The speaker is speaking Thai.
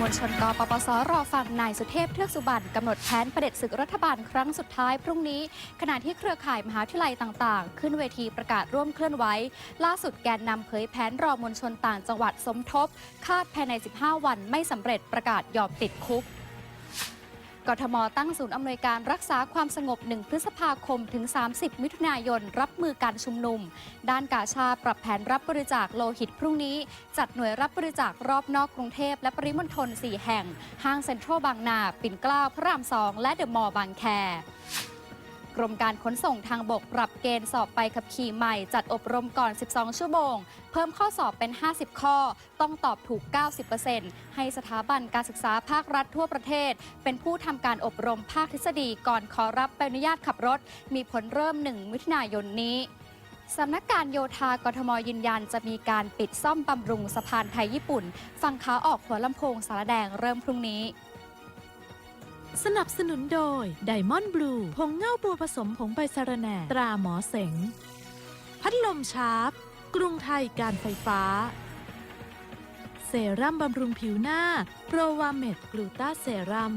มวลชนกปปสรอฟังนายสุเทพเทือกสุบรรณกำหนดแผนประเด็จศึกรัฐบาลครั้งสุดท้ายพรุ่งนี้ ขณะที่เครือข่ายมหาวิทยาลัยต่างๆ ขึ้นเวทีประกาศร่วมเคลื่อนไหวล่าสุดแกนนำเผยแผนรอมวลชนต่างจังหวัดสมทบ คาดภายใน 15 วันไม่สำเร็จประกาศยอมติดคุก กทมตั้งศูนย์อำนวยการรักษาความสงบ 1 พฤษภาคมถึง 30 มิถุนายน รับมือการชุมนุม ด้านกาชาปรับแผนรับบริจาคโลหิตพรุ่งนี้ จัดหน่วยรับบริจาครอบนอกกรุงเทพและปริมณฑล4แห่ง ห้างเซ็นทรัลบางนา ปิ่นเกล้าพระราม2และเดอะมอลล์บางแค กรมการขนส่งทางบกปรับเกณฑ์สอบไปขับขี่ใหม่ จัดอบรมก่อน 12 ชั่วโมง เพิ่มข้อสอบเป็น 50 ข้อ ต้องตอบถูก 90%ให้สถาบันการศึกษาภาครัฐทั่วประเทศ เป็นผู้ทำการอบรมภาคทฤษฎีก่อนขอรับใบอนุญาตขับรถ มีผลเริ่ม 1 มิถุนายนนี้สำนักการโยธากทมยืนยันจะมีการปิดซ่อมบำรุงสะพานไทยญี่ปุ่น ฝั่งขาออกหัวลำโพงสารแดงเริ่มพรุ่งนี้ สนับสนุนโดยไดมอนด์บลูผงเง่าบัวผสมผงใบสะระแหน่ตราหมอเสง พัดลมชาร์ปกรุงไทยการไฟฟ้า เซรั่มบำรุงผิวหน้า โปรวาเมดกลูตาเซรั่ม